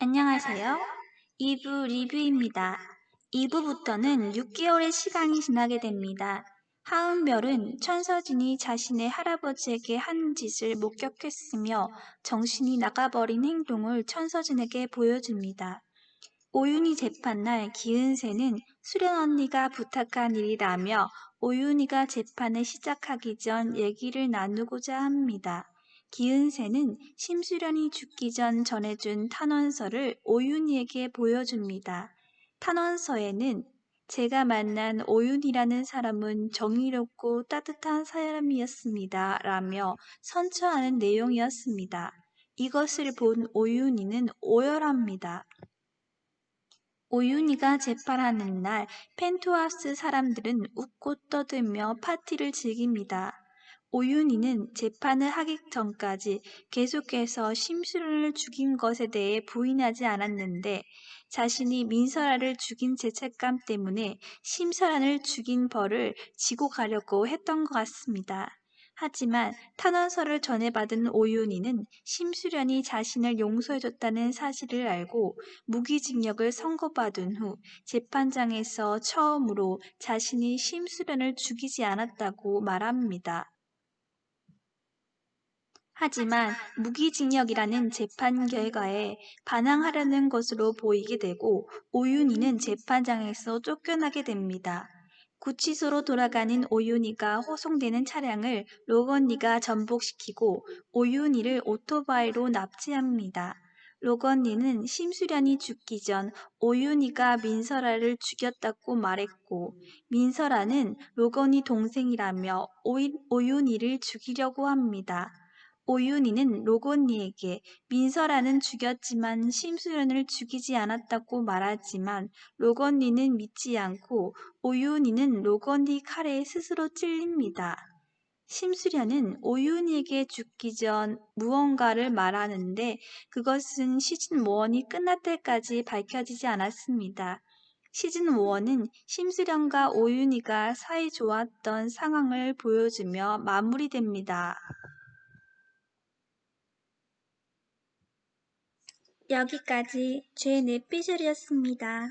안녕하세요. 2부 리뷰입니다. 2부부터는 6개월의 시간이 지나게 됩니다. 하은별은 천서진이 자신의 할아버지에게 한 짓을 목격했으며 정신이 나가버린 행동을 천서진에게 보여줍니다. 오윤희 재판날 기은세는 수련 언니가 부탁한 일이라며 오윤희가 재판을 시작하기 전 얘기를 나누고자 합니다. 기은세는 심수련이 죽기 전 전해준 탄원서를 오윤희에게 보여줍니다. 탄원서에는 제가 만난 오윤이라는 사람은 정의롭고 따뜻한 사람이었습니다. 라며 선처하는 내용이었습니다. 이것을 본 오윤이는 오열합니다. 오윤이가 재판하는 날 펜트하우스 사람들은 웃고 떠들며 파티를 즐깁니다. 오윤희는 재판을 하기 전까지 계속해서 심수련을 죽인 것에 대해 부인하지 않았는데 자신이 민설아를 죽인 죄책감 때문에 심설아를 죽인 벌을 지고 가려고 했던 것 같습니다. 하지만 탄원서를 전해받은 오윤희는 심수련이 자신을 용서해줬다는 사실을 알고 무기징역을 선고받은 후 재판장에서 처음으로 자신이 심수련을 죽이지 않았다고 말합니다. 하지만 무기징역이라는 재판 결과에 반항하려는 것으로 보이게 되고 오윤희는 재판장에서 쫓겨나게 됩니다. 구치소로 돌아가는 오윤희가 호송되는 차량을 로건니가 전복시키고 오윤희를 오토바이로 납치합니다. 로건니는 심수련이 죽기 전 오윤희가 민설아를 죽였다고 말했고 민설아는 로건니 동생이라며 오윤희를 죽이려고 합니다. 오윤희는 로건니에게 민설아는 죽였지만 심수련을 죽이지 않았다고 말하지만 로건니는 믿지 않고 오윤희는 로건니 칼에 스스로 찔립니다. 심수련은 오윤희에게 죽기 전 무언가를 말하는데 그것은 시즌 1이 끝날 때까지 밝혀지지 않았습니다. 시즌 1은 심수련과 오윤희가 사이 좋았던 상황을 보여주며 마무리됩니다. 여기까지 죄의 넷피셜이었습니다.